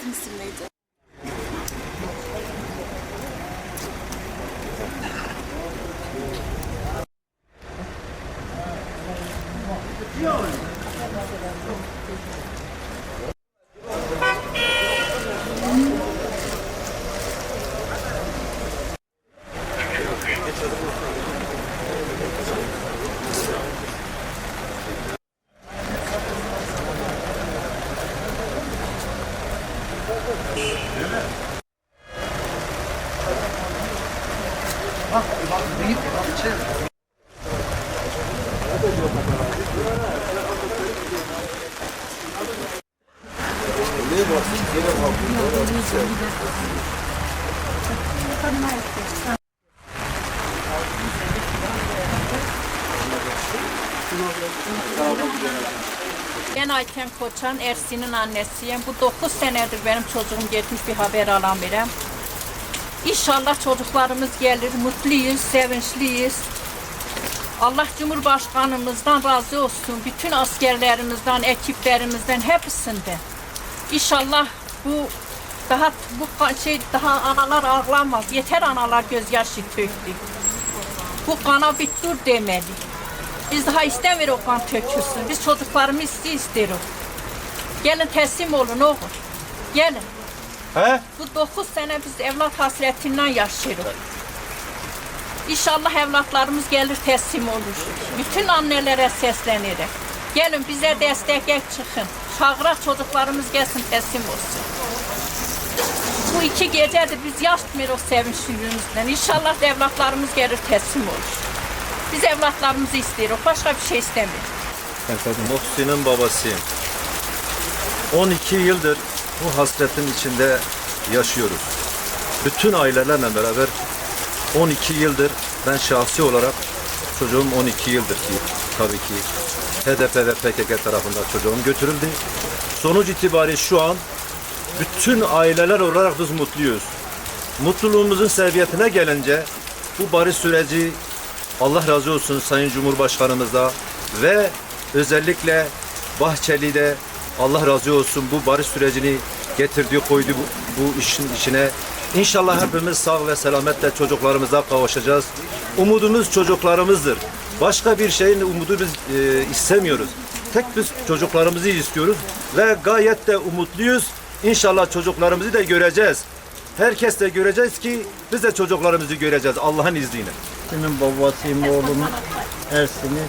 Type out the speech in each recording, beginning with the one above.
씁쓸해져. Sizin isim neydi? Ben Ayten Koçan, Ersin'in annesiyim. Bu 9 senedir benim çocuğum gitmiş bir haber alamıyorum. İnşallah çocuklarımız gelir, mutluyuz, sevinçliyiz. Allah Cumhurbaşkanımızdan razı olsun. Bütün askerlerimizden, ekiplerimizden, hepsinden. İnşallah bu daha bu şey daha analar ağlamaz. Yeter analar gözyaşı töktü. Bu kana bir dur demeli. Biz daha istemiyoruz o kan tökülsün. Biz çocuklarımızı istiyoruz. Gelin teslim olun oğul. Gelin. He? Bu 9 sene biz evlat hasretinden yaşıyoruz. İnşallah evlatlarımız gelir teslim olur. Bütün annelere seslenirim. Gelin bize destek çıkın. Çağıra çocuklarımız gelsin teslim olsun. Bu iki gecedir biz yaşmıyoruz sevinçliliğimizden. İnşallah evlatlarımız gelir teslim olur. Biz evlatlarımızı istiyoruz. Başka bir şey istemiyoruz. Muhsin'in babasıyım. 12 yıldır bu hasretin içinde yaşıyoruz. Bütün ailelerle beraber 12 yıldır ben şahsi olarak çocuğum 12 yıldır ki tabii ki HDP ve PKK tarafından çocuğum götürüldü. Sonuç itibariyle şu an bütün aileler olarak biz mutluyuz. Mutluluğumuzun seviyetine gelince bu barış süreci Allah razı olsun Sayın Cumhurbaşkanımıza ve özellikle Bahçeli'de Allah razı olsun bu barış sürecini getirdiği koydu bu, bu işin içine. İnşallah hepimiz sağ ve selametle çocuklarımıza kavuşacağız. Umudumuz çocuklarımızdır. Başka bir şeyin umudu biz e, istemiyoruz. Tek biz çocuklarımızı istiyoruz ve gayet de umutluyuz. İnşallah çocuklarımızı da göreceğiz. Herkes de göreceğiz ki biz de çocuklarımızı göreceğiz Allah'ın izniyle. Ersin'in babasıyım oğlumun Ersin'i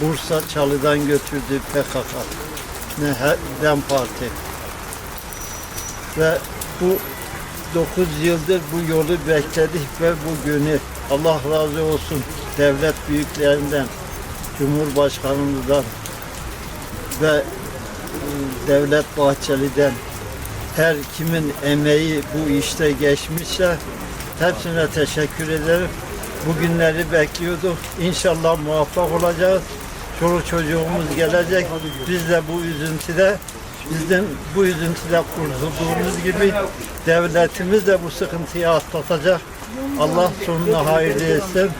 Bursa Çalı'dan götürdü PKK. Ne Dem Parti. Ve bu 9 yıldır bu yolu bekledik ve bu günü Allah razı olsun devlet büyüklerinden, Cumhurbaşkanımızdan ve e, Devlet Bahçeli'den her kimin emeği bu işte geçmişse hepsine teşekkür ederim. Bugünleri bekliyorduk. İnşallah muvaffak olacağız. Çoluk çocuğumuz gelecek. Biz de bu üzüntüde bizden bu üzüntüde kurtulduğumuz gibi devletimiz de bu sıkıntıyı atlatacak. Allah sonunu hayırlı etsin.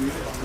Yeah.